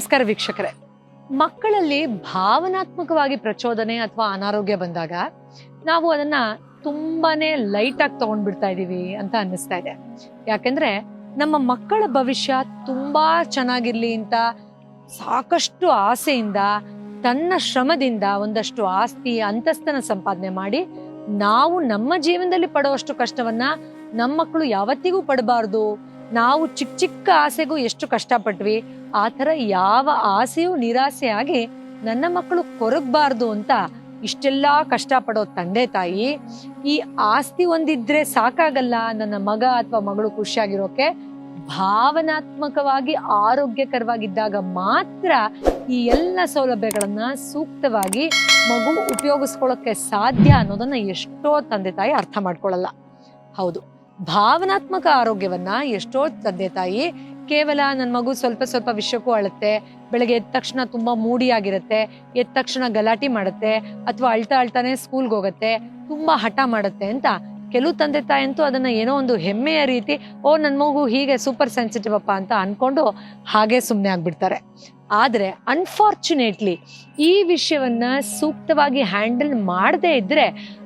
ನಮಸ್ಕಾರ ವೀಕ್ಷಕರೇ. ಮಕ್ಕಳಲ್ಲಿ ಭಾವನಾತ್ಮಕವಾಗಿ ಪ್ರಚೋದನೆ ಅಥವಾ ಅನಾರೋಗ್ಯ ಬಂದಾಗ ನಾವು ಅದನ್ನ ತುಂಬಾನೇ ಲೈಟ್ ಆಗಿ ತಗೊಂಡ್ಬಿಡ್ತಾ ಇದೀವಿ ಅಂತ ಅನ್ನಿಸ್ತಾ ಇದೆ. ಯಾಕೆಂದ್ರೆ ನಮ್ಮ ಮಕ್ಕಳ ಭವಿಷ್ಯ ತುಂಬಾ ಚೆನ್ನಾಗಿರ್ಲಿ ಅಂತ ಸಾಕಷ್ಟು ಆಸೆಯಿಂದ, ತನ್ನ ಶ್ರಮದಿಂದ ಒಂದಷ್ಟು ಆಸ್ತಿ ಅಂತಸ್ತನ ಸಂಪಾದನೆ ಮಾಡಿ ನಾವು ನಮ್ಮ ಜೀವನದಲ್ಲಿ ಪಡುವಷ್ಟು ಕಷ್ಟವನ್ನ ನಮ್ಮ ಮಕ್ಕಳು ಯಾವತ್ತಿಗೂ ಪಡಬಾರ್ದು. ನಾವು ಚಿಕ್ಕ ಚಿಕ್ಕ ಆಸೆಗೂ ಎಷ್ಟು ಕಷ್ಟಪಟ್ವಿ, ಆ ಥರ ಯಾವ ಆಸೆಯೂ ನಿರಾಸೆ ಆಗಿ ನನ್ನ ಮಕ್ಕಳು ಕೊರಗಬಾರ್ದು ಅಂತ ಇಷ್ಟೆಲ್ಲ ಕಷ್ಟಪಡೋ ತಂದೆ ತಾಯಿ, ಈ ಆಸ್ತಿ ಒಂದಿದ್ರೆ ಸಾಕಾಗಲ್ಲ, ನನ್ನ ಮಗ ಅಥವಾ ಮಗಳು ಖುಷಿಯಾಗಿರೋಕೆ ಭಾವನಾತ್ಮಕವಾಗಿ ಆರೋಗ್ಯಕರವಾಗಿದ್ದಾಗ ಮಾತ್ರ ಈ ಎಲ್ಲ ಸೌಲಭ್ಯಗಳನ್ನ ಸೂಕ್ತವಾಗಿ ಮಗು ಉಪಯೋಗಿಸ್ಕೊಳ್ಳೋಕೆ ಸಾಧ್ಯ ಅನ್ನೋದನ್ನ ಎಷ್ಟೋ ತಂದೆ ತಾಯಿ ಅರ್ಥ ಮಾಡ್ಕೊಳ್ಳಲ್ಲ. ಹೌದು. ಭಾವನಾತ್ಮಕ ಆರೋಗ್ಯವನ್ನ ಎಷ್ಟೋ ತಂದೆ ತಾಯಿ ಕೇವಲ ನನ್ನ ಮಗು ಸ್ವಲ್ಪ ಸ್ವಲ್ಪ ವಿಷಯಕ್ಕೂ ಅಳುತ್ತೆ, ಬೆಳಗ್ಗೆ ಎದ್ದ ತಕ್ಷಣ ತುಂಬಾ ಮೂಡಿಯಾಗಿರುತ್ತೆ ಎದ್ದ ತಕ್ಷಣ ಗಲಾಟೆ ಮಾಡುತ್ತೆ, ಅಥವಾ ಅಳ್ತಾ ಅಳ್ತಾನೆ ಸ್ಕೂಲ್ಗೆ ಹೋಗುತ್ತೆ, ತುಂಬಾ ಹಠ ಮಾಡುತ್ತೆ ಅಂತ ಕೆಲವು ತಂದೆ ತಾಯಂತೂ ಅದನ್ನು ಏನೋ ಒಂದು ಹೆಮ್ಮೆಯ ರೀತಿ, ಓ ನನ್ನ ಮಗು ಹೀಗೆ ಸೂಪರ್ ಸೆನ್ಸಿಟಿವ್ ಅಪ್ಪ ಅಂತ ಅನ್ಕೊಂಡು ಹಾಗೆ ಸುಮ್ಮನೆ ಆಗಿಬಿಡ್ತಾರೆ. ಆದ್ರೆ ಅನ್ಫಾರ್ಚುನೇಟ್ಲಿ ಈ ವಿಷಯವನ್ನ ಸೂಕ್ತವಾಗಿ ಹ್ಯಾಂಡಲ್ ಮಾಡದೇ ಇದ್ದರೆ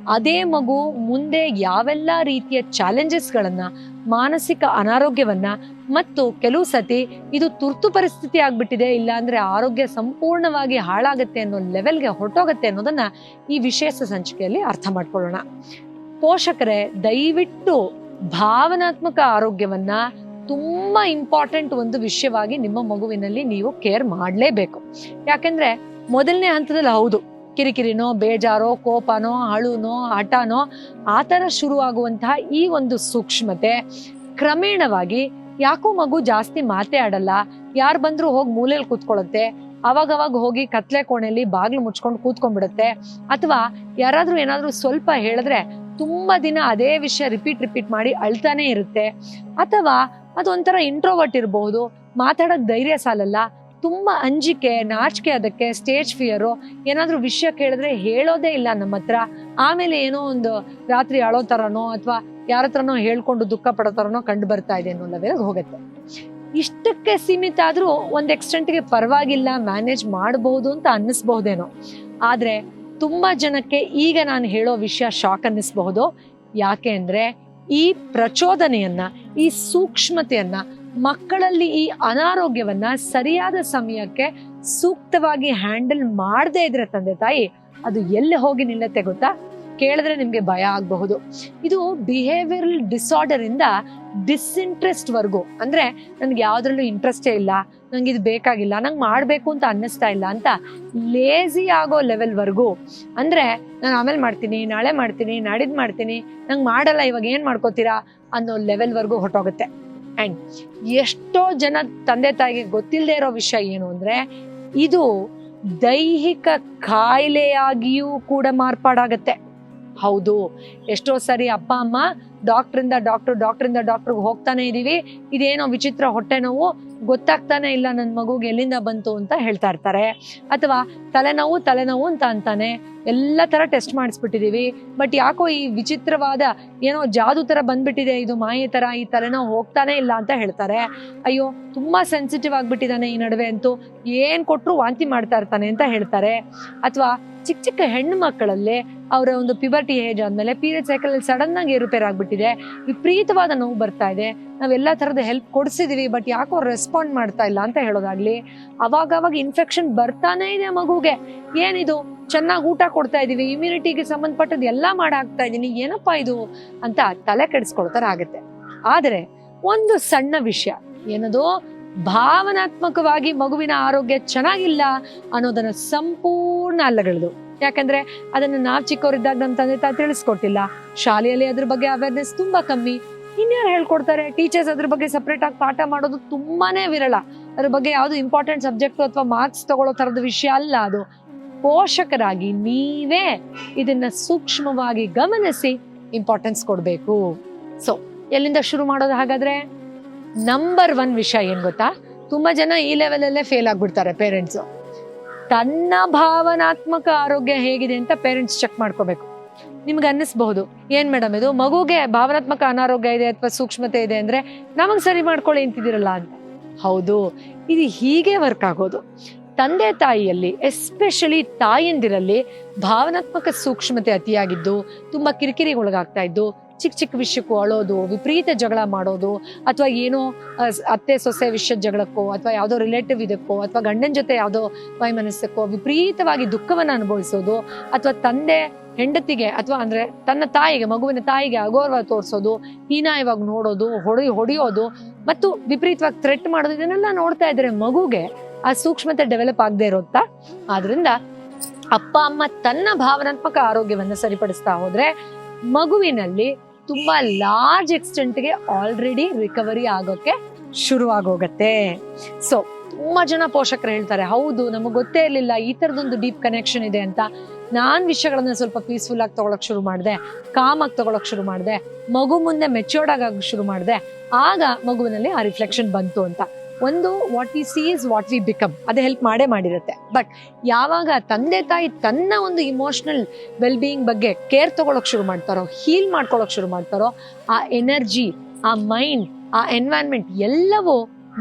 ಅದೇ ಮಗು ಮುಂದೆ ಯಾವೆಲ್ಲ ರೀತಿಯ ಚಾಲೆಂಜಸ್ಗಳನ್ನು ಮಾನಸಿಕ ಅನಾರೋಗ್ಯವನ್ನ ಮತ್ತು ಕೆಲವು ಸತಿ ಇದು ತುರ್ತು ಪರಿಸ್ಥಿತಿ ಆಗಿಬಿಟ್ಟಿದೆ ಇಲ್ಲ ಅಂದ್ರೆ ಆರೋಗ್ಯ ಸಂಪೂರ್ಣವಾಗಿ ಹಾಳಾಗುತ್ತೆ ಅನ್ನೋ ಲೆವೆಲ್ಗೆ ಹೊರಟೋಗುತ್ತೆ ಅನ್ನೋದನ್ನ ಈ ವಿಶೇಷ ಸಂಚಿಕೆಯಲ್ಲಿ ಅರ್ಥ ಮಾಡ್ಕೊಳ್ಳೋಣ. ಪೋಷಕರೇ, ದಯವಿಟ್ಟು ಭಾವನಾತ್ಮಕ ಆರೋಗ್ಯವನ್ನ ತುಂಬಾ ಇಂಪಾರ್ಟೆಂಟ್ ಒಂದು ವಿಷಯವಾಗಿ ನಿಮ್ಮ ಮಗುವಿನಲ್ಲಿ ನೀವು ಕೇರ್ ಮಾಡಲೇಬೇಕು. ಯಾಕೆಂದ್ರೆ ಮೊದಲನೇ ಹಂತದಲ್ಲಿ ಹೌದು, ಕಿರಿಕಿರಿನೋ, ಬೇಜಾರೋ, ಕೋಪನೋ, ಅಳುನೋ, ಹಠನೋ, ಆ ಥರ ಶುರುವಾಗುವಂತಹ ಈ ಒಂದು ಸೂಕ್ಷ್ಮತೆ ಕ್ರಮೇಣವಾಗಿ ಯಾಕೋ ಮಗು ಜಾಸ್ತಿ ಮಾತೇ ಆಡಲ್ಲ, ಯಾರು ಬಂದರೂ ಹೋಗಿ ಮೂಲೆಯಲ್ಲಿ ಕೂತ್ಕೊಳ್ಳುತ್ತೆ, ಅವಾಗವಾಗ ಹೋಗಿ ಕತ್ಲೆ ಕೋಣೆಯಲ್ಲಿ ಬಾಗಿಲು ಮುಚ್ಕೊಂಡು ಕೂತ್ಕೊಂಡ್ಬಿಡುತ್ತೆ, ಅಥವಾ ಯಾರಾದರೂ ಏನಾದರೂ ಸ್ವಲ್ಪ ಹೇಳಿದ್ರೆ ತುಂಬಾ ದಿನ ಅದೇ ವಿಷಯ ರಿಪೀಟ್ ರಿಪೀಟ್ ಮಾಡಿ ಅಳ್ತಾನೆ ಇರುತ್ತೆ. ಅಥವಾ ಅದೊಂಥರ ಇಂಟ್ರೋವರ್ಟ್ ಇರಬಹುದು ಮಾತಾಡೋಕ್ ಧೈರ್ಯ ಸಾಲಲ್ಲ, ತುಂಬಾ ಅಂಜಿಕೆ, ನಾಚಿಕೆ ಅದಕ್ಕೆ ಸ್ಟೇಜ್ ಫಿಯರು ಏನಾದ್ರೂ ವಿಷಯ ಕೇಳಿದ್ರೆ ಹೇಳೋದೇ ಇಲ್ಲ ನಮ್ಮ ಹತ್ರ. ಆಮೇಲೆ ಏನೋ ಒಂದು ರಾತ್ರಿ ಅಳೋ ಥರನೋ ಅಥವಾ ಯಾರ ಹತ್ರನೋ ಹೇಳ್ಕೊಂಡು ದುಃಖ ಪಡೋ ಥರನೋ ಕಂಡು ಬರ್ತಾ ಇದೆ ಅನ್ನೋ ಲೆವೆಲ್ಗೆ ಹೋಗುತ್ತೆ. ಇಷ್ಟಕ್ಕೆ ಸೀಮಿತ ಆದ್ರೂ ಒಂದು ಎಕ್ಸ್ಟೆಂಟ್ಗೆ ಪರವಾಗಿಲ್ಲ ಮ್ಯಾನೇಜ್ ಮಾಡಬಹುದು ಅಂತ ಅನ್ನಿಸ್ಬಹುದೇನೋ. ಆದ್ರೆ ತುಂಬಾ ಜನಕ್ಕೆ ಈಗ ನಾನು ಹೇಳೋ ವಿಷಯ ಶಾಕ್ ಅನ್ನಿಸ್ಬಹುದು. ಯಾಕೆ ಅಂದರೆ ಈ ಪ್ರಚೋದನೆಯನ್ನ, ಈ ಸೂಕ್ಷ್ಮತೆಯನ್ನ, ಮಕ್ಕಳಲ್ಲಿ ಈ ಅನಾರೋಗ್ಯವನ್ನ ಸರಿಯಾದ ಸಮಯಕ್ಕೆ ಸೂಕ್ತವಾಗಿ ಹ್ಯಾಂಡಲ್ ಮಾಡದೇ ಇದ್ರೆ ತಂದೆ ತಾಯಿ, ಅದು ಎಲ್ಲಿ ಹೋಗಿ ನಿಲ್ಲತ್ತೆ ಗೊತ್ತಾ? ಕೇಳಿದ್ರೆ ನಿಮ್ಗೆ ಭಯ ಆಗಬಹುದು. ಇದು ಬಿಹೇವಿಯರಲ್ ಡಿಸ್ಇಂಟ್ರೆಸ್ಟ್ ವರ್ಗು ಅಂದ್ರೆ ನನ್ಗೆ ಯಾವ್ದ್ರಲ್ಲೂ ಇಂಟ್ರೆಸ್ಟೇ ಇಲ್ಲ. ನಂಗೆ ಇದು ಬೇಕಾಗಿಲ್ಲ, ನಂಗೆ ಮಾಡಬೇಕು ಅಂತ ಅನ್ನಿಸ್ತಾ ಇಲ್ಲ ಅಂತ ಲೇಜಿ ಆಗೋ ಲೆವೆಲ್ವರೆಗೂ ಅಂದರೆ ನಾನು ಆಮೇಲೆ ಮಾಡ್ತೀನಿ, ನಾಳೆ ಮಾಡ್ತೀನಿ, ನಾಡಿದ್ ಮಾಡ್ತೀನಿ, ನಂಗೆ ಮಾಡಲ್ಲ, ಇವಾಗ ಏನು ಮಾಡ್ಕೋತೀರಾ ಅನ್ನೋ ಲೆವೆಲ್ವರೆಗೂ ಹೊರಟೋಗುತ್ತೆ. ಅಂಡ್ ಎಷ್ಟೋ ಜನ ತಂದೆ ತಾಯಿಗೆ ಗೊತ್ತಿಲ್ಲದೆ ಇರೋ ವಿಷಯ ಏನು ಅಂದರೆ, ಇದು ದೈಹಿಕ ಕಾಯಿಲೆಯಾಗಿಯೂ ಕೂಡ ಮಾರ್ಪಾಡಾಗತ್ತೆ. ಹೌದು, ಎಷ್ಟೋ ಸರಿ ಅಪ್ಪ, ಅಮ್ಮ ಡಾಕ್ಟ್ರಿಂದ ಡಾಕ್ಟರ್ ಡಾಕ್ಟ್ರಿಂದ ಡಾಕ್ಟ್ರಿಗೆ ಹೋಗ್ತಾನೆ ಇದೀವಿ, ಇದೇನೋ ವಿಚಿತ್ರ ಹೊಟ್ಟೆ ನೋವು ಗೊತ್ತಾಗ್ತಾನೆ ಇಲ್ಲ ನನ್ನ ಮಗುಗೆ ಎಲ್ಲಿಂದ ಬಂತು ಅಂತ ಹೇಳ್ತಾ ಇರ್ತಾರೆ. ಅಥವಾ ತಲೆನೋವು ತಲೆನೋವು ಅಂತ ಅಂತಾನೆ ಎಲ್ಲ ತರ ಟೆಸ್ಟ್ ಮಾಡಿಸ್ಬಿಟ್ಟಿದೀವಿ. ಬಟ್ ಯಾಕೋ ಈ ವಿಚಿತ್ರವಾದ ಏನೋ ಜಾದು ಥರ ಬಂದ್ಬಿಟ್ಟಿದೆ, ಇದು ಮಾಯೆ ತರ, ಈ ತಲೆನೋವು ಹೋಗ್ತಾನೆ ಇಲ್ಲ ಅಂತ ಹೇಳ್ತಾರೆ. ಅಯ್ಯೋ, ತುಂಬಾ ಸೆನ್ಸಿಟಿವ್ ಆಗ್ಬಿಟ್ಟಿದ್ದಾನೆ ಈ ನಡುವೆ ಅಂತೂ. ಏನು ಕೊಟ್ಟರು ವಾಂತಿ ಮಾಡ್ತಾ ಇರ್ತಾನೆ ಅಂತ ಹೇಳ್ತಾರೆ. ಅಥವಾ ಚಿಕ್ಕ ಚಿಕ್ಕ ಹೆಣ್ಣು ಮಕ್ಕಳಲ್ಲಿ ಅವರ ಒಂದು ಪಿಬರ್ಟಿ ಏಜ್ ಆದ್ಮೇಲೆ ಪೀರಿಯಡ್ ಸೈಕಲ್ ಸಡನ್ ಆಗಿ ಏರುಪೇರ್ ಆಗ್ಬಿಟ್ಟಿದೆ. ವಿಪರೀತವಾದ ನೋವು ಬರ್ತಾ ಇದೆ. ನಾವೆಲ್ಲ ತರದ ಹೆಲ್ಪ್ ಕೊಡ್ಸಿದೀವಿ ಬಟ್ ಯಾಕೋ ರೆಸ್ಪಾಂಡ್ ಮಾಡ್ತಾ ಇಲ್ಲ ಅಂತ ಹೇಳೋದಾಗ್ಲಿ ಅವಾಗ ಅವಾಗ ಇನ್ಫೆಕ್ಷನ್ ಬರ್ತಾನೆ ಇದೆ ಮಗುಗೆ. ಏನಿದು? ಚೆನ್ನಾಗಿ ಊಟ ಕೊಡ್ತಾ ಇದೀವಿ ಇಮ್ಯುನಿಟಿಗೆ ಸಂಬಂಧಪಟ್ಟದ್ದು ಎಲ್ಲ ಮಾಡಾಕ್ತಾ ಇದೀನಿ, ಏನಪ್ಪಾ ಇದು ಅಂತ ತಲೆ ಕೆಡಿಸ್ಕೊಳ್ತಾರ ಆಗುತ್ತೆ. ಆದ್ರೆ, ಒಂದು ಸಣ್ಣ ವಿಷಯ, ಏನದು? ಭಾವನಾತ್ಮಕವಾಗಿ ಮಗುವಿನ ಆರೋಗ್ಯ ಚೆನ್ನಾಗಿಲ್ಲ ಅನ್ನೋದನ್ನ ಸಂಪೂರ್ಣ ಅಲ್ಲಗಳದು. ಯಾಕಂದ್ರೆ ಅದನ್ನು ನಾವ್ ಚಿಕ್ಕವರಿದ್ದಾಗ ನಮ್ಮ ತಂದೆ ತಾಯಿ ತಿಳಿಸ್ಕೊಟ್ಟಿಲ್ಲ. ಶಾಲೆಯಲ್ಲಿ ಅದ್ರ ಬಗ್ಗೆ ಅವೇರ್ನೆಸ್ ತುಂಬಾ ಕಮ್ಮಿ. ಇನ್ಯಾರು ಹೇಳ್ಕೊಡ್ತಾರೆ ಟೀಚರ್ಸ್ ಅದ್ರ ಬಗ್ಗೆ ಸಪ್ರೇಟ್ ಆಗಿ ಪಾಠ ಮಾಡೋದು ತುಂಬಾನೇ ವಿರಳ. ಅದ್ರ ಬಗ್ಗೆ ಯಾವುದು ಇಂಪಾರ್ಟೆಂಟ್ ಸಬ್ಜೆಕ್ಟ್ ಅಥವಾ ಮಾರ್ಕ್ಸ್ ತಗೊಳ್ಳೋ ತರದ ವಿಷಯ ಅಲ್ಲ ಅದು. ಪೋಷಕರಾಗಿ ನೀವೇ ಇದನ್ನ ಸೂಕ್ಷ್ಮವಾಗಿ ಗಮನಿಸಿ ಇಂಪಾರ್ಟೆನ್ಸ್ ಕೊಡಬೇಕು. ಸೊ ಎಲ್ಲಿಂದ ಶುರು ಮಾಡೋದು ಹಾಗಾದ್ರೆ? ನಂಬರ್ ಒನ್ ವಿಷಯ ಏನು ಗೊತ್ತಾ? ತುಂಬಾ ಜನ ಈ ಲೆವೆಲಲ್ಲೇ ಫೇಲ್ ಆಗ್ಬಿಡ್ತಾರೆ ಪೇರೆಂಟ್ಸ್ ತನ್ನ ಭಾವನಾತ್ಮಕ ಆರೋಗ್ಯ ಹೇಗಿದೆ ಅಂತ ಪೇರೆಂಟ್ಸ್ ಚೆಕ್ ಮಾಡ್ಕೋಬೇಕು. ನಿಮ್ಗೆ ಅನ್ನಿಸ್ಬಹುದು, ಏನು ಮೇಡಮ್ ಇದು? ಮಗುಗೆ ಭಾವನಾತ್ಮಕ ಅನಾರೋಗ್ಯ ಇದೆ ಅಥವಾ ಸೂಕ್ಷ್ಮತೆ ಇದೆ ಅಂದ್ರೆ ನಮಗೆ ಸರಿ ಮಾಡ್ಕೊಳ್ಳಿ ಅಂತಿದ್ದೀರಲ್ಲ ಅಂತ. ಹೌದು, ಇದು ಹೀಗೆ ವರ್ಕ್ ಆಗೋದು. ತಂದೆ ತಾಯಿಯಲ್ಲಿ ಎಸ್ಪೆಷಲಿ ತಾಯಂದಿರಲ್ಲಿ ಭಾವನಾತ್ಮಕ ಸೂಕ್ಷ್ಮತೆ ಅತಿಯಾಗಿದ್ದು, ತುಂಬಾ ಕಿರಿಕಿರಿಗೊಳಗಾಗ್ತಾ ಇದ್ದು ಚಿಕ್ಕ ಚಿಕ್ಕ ವಿಷಯಕ್ಕೂ ಅಳೋದು, ವಿಪರೀತ ಜಗಳ ಮಾಡೋದು, ಅಥವಾ ಏನೋ ಅತ್ತೆ ಸೊಸೆ ವಿಷಯದ ಜಗಳಕ್ಕೋ, ಅಥವಾ ಯಾವುದೋ ರಿಲೇಟಿವ್ ಇದಕ್ಕೋ, ಅಥವಾ ಗಂಡನ ಜೊತೆ ಯಾವುದೋ ವೈಮನಸ್ಸಕ್ಕೋ ವಿಪರೀತವಾಗಿ ದುಃಖವನ್ನು ಅನುಭವಿಸೋದು, ಅಥವಾ ತಂದೆ ಹೆಂಡತಿಗೆ, ಅಥವಾ ಅಂದ್ರೆ ತನ್ನ ತಾಯಿಗೆ, ಮಗುವಿನ ತಾಯಿಗೆ ಅಗೌರವ ತೋರಿಸೋದು, ಹೀನಾಯವಾಗಿ ನೋಡೋದು, ಹೊಡಿ, ಹೊಡೆಯೋದು, ಮತ್ತು ವಿಪರೀತವಾಗಿ ಥ್ರೆಟ್ ಮಾಡೋದು, ಇದನ್ನೆಲ್ಲ ನೋಡ್ತಾ ಇದ್ರೆ ಮಗುಗೆ ಆ ಸೂಕ್ಷ್ಮತೆ ಡೆವಲಪ್ ಆಗದೆ ಇರುತ್ತಾ? ಆದ್ರಿಂದ ಅಪ್ಪ, ಅಮ್ಮ ತನ್ನ ಭಾವನಾತ್ಮಕ ಆರೋಗ್ಯವನ್ನು ಸರಿಪಡಿಸ್ತಾ ಹೋದ್ರೆ ಮಗುವಿನಲ್ಲಿ ತುಂಬಾ ಲಾರ್ಜ್ ಎಕ್ಸ್ಟೆಂಟ್ಗೆ ಆಲ್ರೆಡಿ ರಿಕವರಿ ಆಗೋಕೆ ಶುರುವಾಗೋಗತ್ತೆ. ಸೊ ತುಂಬಾ ಜನ ಪೋಷಕರು ಹೇಳ್ತಾರೆ, ಹೌದು, ನಮಗೆ ಗೊತ್ತೇ ಇರಲಿಲ್ಲ, ಈ ತರದೊಂದು ಡೀಪ್ ಕನೆಕ್ಷನ್ ಇದೆ ಅಂತ. ನಾನು ವಿಷಯಗಳನ್ನ ಸ್ವಲ್ಪ ಪೀಸ್ಫುಲ್ ಆಗಿ ತಗೊಳಕ್ ಶುರು ಮಾಡಿದೆ ಆಗಿ ತಗೊಳಕ್ ಶುರು ಮಾಡಿದೆ, ಮಗು ಮುಂದೆ ಮೆಚ್ಯೂರ್ಡ್ ಆಗಿ ಶುರು ಮಾಡಿದೆ, ಆಗ ಮಗುವಿನಲ್ಲಿ ಆ ರಿಫ್ಲೆಕ್ಷನ್ ಬಂತು ಅಂತ. ಒಂದು what we see is what we become ಅದು ಹೆಲ್ಪ್ ಮಾಡೇ ಮಾಡಿರುತ್ತೆ. ಬಟ್ ಯಾವಾಗ ತಂದೆ ತಾಯಿ ತನ್ನ ಒಂದು ಇಮೋಷ್ನಲ್ ವೆಲ್ ಬೀಯಿಂಗ್ ಬಗ್ಗೆ ಕೇರ್ ತಗೊಳಕ್ ಶುರು ಮಾಡ್ತಾರೋ ಹೀಲ್ ಮಾಡ್ಕೊಳ್ಳೋಕೆ ಶುರು ಮಾಡ್ತಾರೋ, ಆ ಎನರ್ಜಿ ಆ ಮೈಂಡ್ ಆ ಎನ್ವೈರನ್ಮೆಂಟ್ ಎಲ್ಲವೂ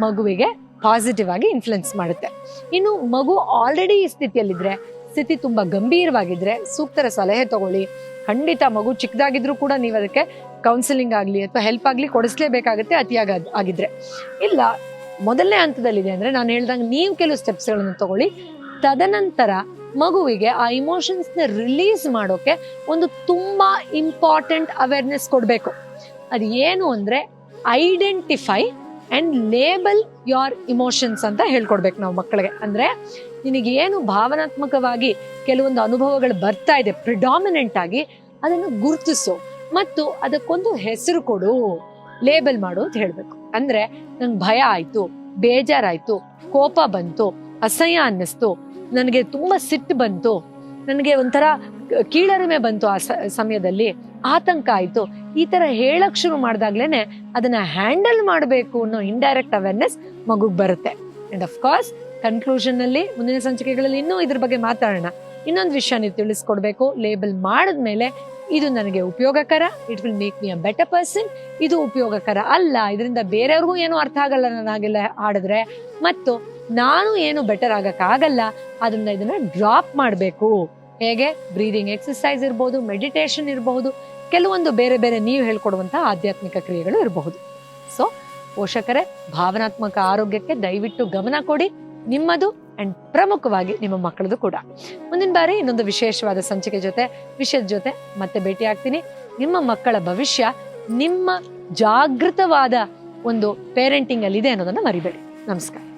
ಮಗುವಿಗೆ ಪಾಸಿಟಿವ್ ಆಗಿ ಇನ್ಫ್ಲುಯೆನ್ಸ್ ಮಾಡುತ್ತೆ. ಇನ್ನು ಮಗು ಆಲ್ರೆಡಿ ಈ ಸ್ಥಿತಿಯಲ್ಲಿದ್ರೆ, ಸ್ಥಿತಿ ತುಂಬ ಗಂಭೀರವಾಗಿದ್ರೆ ಸೂಕ್ತರ ಸಲಹೆ ತಗೊಳ್ಳಿ. ಖಂಡಿತ ಮಗು ಚಿಕ್ಕದಾಗಿದ್ರು ಕೂಡ ನೀವು ಅದಕ್ಕೆ ಕೌನ್ಸಿಲಿಂಗ್ ಆಗಲಿ ಅಥವಾ ಹೆಲ್ಪ್ ಆಗಲಿ ಕೊಡಿಸ್ಲೇಬೇಕಾಗುತ್ತೆ, ಅತಿಯಾಗ ಆಗಿದ್ರೆ. ಇಲ್ಲ ಮೊದಲನೇ ಹಂತದಲ್ಲಿದೆ ಅಂದ್ರೆ ನಾನು ಹೇಳ್ದಂಗೆ ನೀವು ಕೆಲವು ಸ್ಟೆಪ್ಸ್ಗಳನ್ನು ತಗೊಳ್ಳಿ. ತದನಂತರ ಮಗುವಿಗೆ ಆ ಇಮೋಷನ್ಸ್ನ ರಿಲೀಸ್ ಮಾಡೋಕೆ ಒಂದು ತುಂಬಾ ಇಂಪಾರ್ಟೆಂಟ್ ಅವೇರ್ನೆಸ್ ಕೊಡಬೇಕು. ಅದು ಏನು ಅಂದ್ರೆ identify and label your emotions ಅಂತ ಹೇಳ್ಕೊಡ್ಬೇಕು ನಾವು ಮಕ್ಕಳಿಗೆ. ಅಂದ್ರೆ ನಿನಗೆ ಏನು ಭಾವನಾತ್ಮಕವಾಗಿ ಕೆಲವೊಂದು ಅನುಭವಗಳು ಬರ್ತಾ ಇದೆ ಪ್ರಿಡಾಮಿನೆಂಟ್ ಆಗಿ ಅದನ್ನು ಗುರುತಿಸು. ಮತ್ತು ಅದಕ್ಕೊಂದು ಹೆಸರು ಕೊಡು ಲೇಬಲ್ ಮಾಡು ಅಂತ ಹೇಳ್ಬೇಕು. ಅಂದ್ರೆ ನಂಗೆ ಭಯ ಆಯ್ತು, ಬೇಜಾರಾಯ್ತು, ಕೋಪ ಬಂತು, ಅಸಹ್ಯ ಅನ್ನಿಸ್ತು, ನನಗೆ ತುಂಬಾ ಸಿಟ್ಟು ಬಂತು, ನನಗೆ ಒಂಥರ ಕೀಳರಿಮೆ ಬಂತು ಆ ಸಮಯದಲ್ಲಿ, ಆತಂಕ ಆಯ್ತು. ಈ ತರ ಹೇಳಕ್ ಶುರು ಮಾಡ್ದಾಗ್ಲೇನೆ ಅದನ್ನ ಹ್ಯಾಂಡಲ್ ಮಾಡಬೇಕು ಅನ್ನೋ ಇಂಡೈರೆಕ್ಟ್ ಅವೇರ್ನೆಸ್ ಮಗುಗ್ ಬರುತ್ತೆ. ಅಂಡ್ ಅಫ್ ಕೋರ್ಸ್ ಕನ್ಕ್ಲೂಷನ್ ಅಲ್ಲಿ, ಮುಂದಿನ ಸಂಚಿಕೆಗಳಲ್ಲಿ ಇನ್ನೂ ಇದ್ರ ಬಗ್ಗೆ ಮಾತಾಡೋಣ. ಇನ್ನೊಂದು ವಿಷಯ ನೀವು ತಿಳಿಸ್ಕೊಡ್ಬೇಕು. ಲೇಬಲ್ ಮಾಡಿದ್ಮೇಲೆ ಇದು ನನಗೆ ಉಪಯೋಗಕರ it will make me a better person ಇದು ಉಪಯೋಗಕರ ಅಲ್ಲ, ಇದರಿಂದ ಬೇರೆಯವ್ರಿಗೂ ಏನು ಅರ್ಥ ಆಗಲ್ಲ ನನಗೆಲ್ಲ ಆಡಿದ್ರೆ ಮತ್ತು ನಾನು ಏನು ಬೆಟರ್ ಆಗಕ್ಕಾಗಲ್ಲ, ಅದನ್ನ ಇದನ್ನ ಡ್ರಾಪ್ ಮಾಡಬೇಕು. ಹೇಗೆ? ಬ್ರೀದಿಂಗ್ ಎಕ್ಸಸೈಸ್ ಇರ್ಬೋದು ಮೆಡಿಟೇಷನ್ ಇರಬಹುದು ಕೆಲವೊಂದು ಬೇರೆ ಬೇರೆ ನೀವು ಹೇಳ್ಕೊಡುವಂತಹ ಆಧ್ಯಾತ್ಮಿಕ ಕ್ರಿಯೆಗಳು ಇರಬಹುದು. ಸೊ ಪೋಷಕರೇ, ಭಾವನಾತ್ಮಕ ಆರೋಗ್ಯಕ್ಕೆ ದಯವಿಟ್ಟು ಗಮನ ಕೊಡಿ. ನಿಮ್ಮದು ಅಂಡ್ ಪ್ರಮುಖವಾಗಿ ನಿಮ್ಮ ಮಕ್ಕಳದು ಕೂಡ. ಮುಂದಿನ ಬಾರಿ ಇನ್ನೊಂದು ವಿಶೇಷವಾದ ಸಂಚಿಕೆ ಜೊತೆ, ವಿಷಯದ ಜೊತೆ ಮತ್ತೆ ಭೇಟಿ ಆಗ್ತೀನಿ. ನಿಮ್ಮ ಮಕ್ಕಳ ಭವಿಷ್ಯ, ನಿಮ್ಮ ಜಾಗೃತವಾದ ಒಂದು ಪೇರೆಂಟಿಂಗ್ ಅಲ್ಲಿ ಇದೆ ಅನ್ನೋದನ್ನ ಮರಿಬೇಡಿ. ನಮಸ್ಕಾರ.